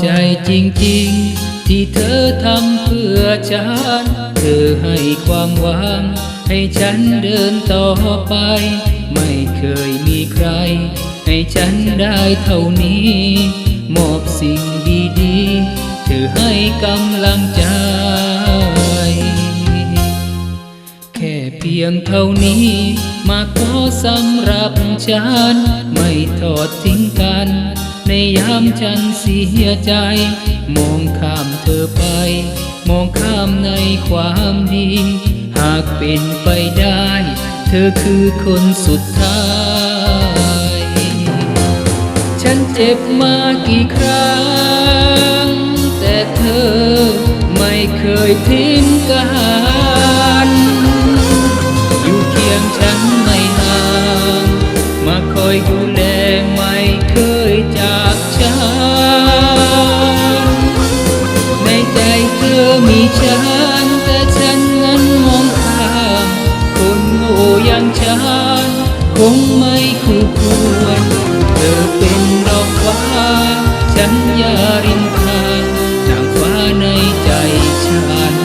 ใจจริงๆ ที่เธอทำเพื่อฉัน เธอให้ความหวัง ให้ฉันเดินต่อไป ไม่เคยมีใคร ให้ฉันได้เท่านี้ มอบสิ่งดีๆ เธอให้กำลังใจ แค่เพียงเท่านี้มาขอสำหรับฉัน ไม่ทอดทิ้งกัน ในยามฉันเสียใจ มองข้ามเธอไป มองข้ามในความดี หากเป็นไปได้ เธอคือคนสุดท้าย ฉันเจ็บมากี่ครั้ง แต่เธอไม่เคยทิ้งกัน อเป็นดอกฟ้า ฉันยาริมทางนางฟ้าในใจฉัน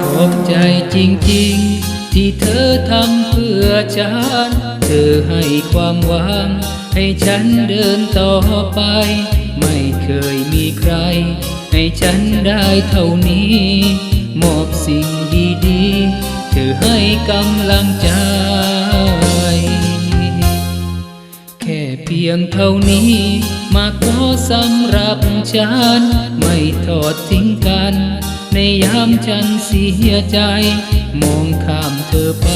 ขอบใจจริงๆ ที่เธอทำเพื่อฉัน เธอให้ความหวัง ให้ฉันเดินต่อไป ไม่เคยมีใคร ให้ฉันได้เท่านี้ มอบสิ่งดีๆ เธอให้กำลังใจ แค่เพียงเท่านี้ มาขอสำหรับฉัน ไม่ทอดทิ้งกัน ในยามฉันเสียใจ มองข้ามเธอไป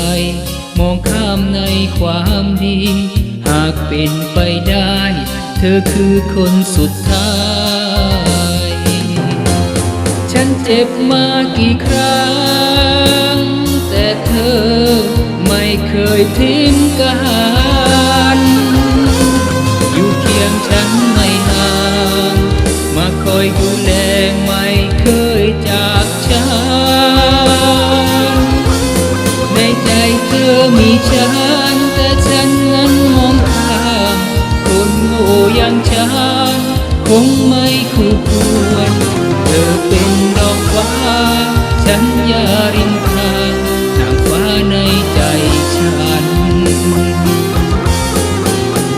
มองข้ามในความดี หากเป็นไปได้ เธอคือคนสุดท้าย ฉันเจ็บมากี่ครั้ง แต่เธอไม่เคยทิ้งกัน ในใจเธอมีฉัน แต่ฉันนั้นมองข้ามคนโง่อย่างฉัน คงไม่คู่ควร เธอเป็นดอกฟ้า ฉันยาริมทางนางฟ้าในใจฉัน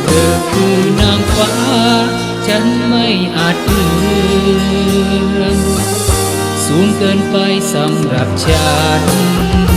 เธอคือนางฟ้า ฉันไม่อาจเอื้อมสูงเกินไปสำหรับฉัน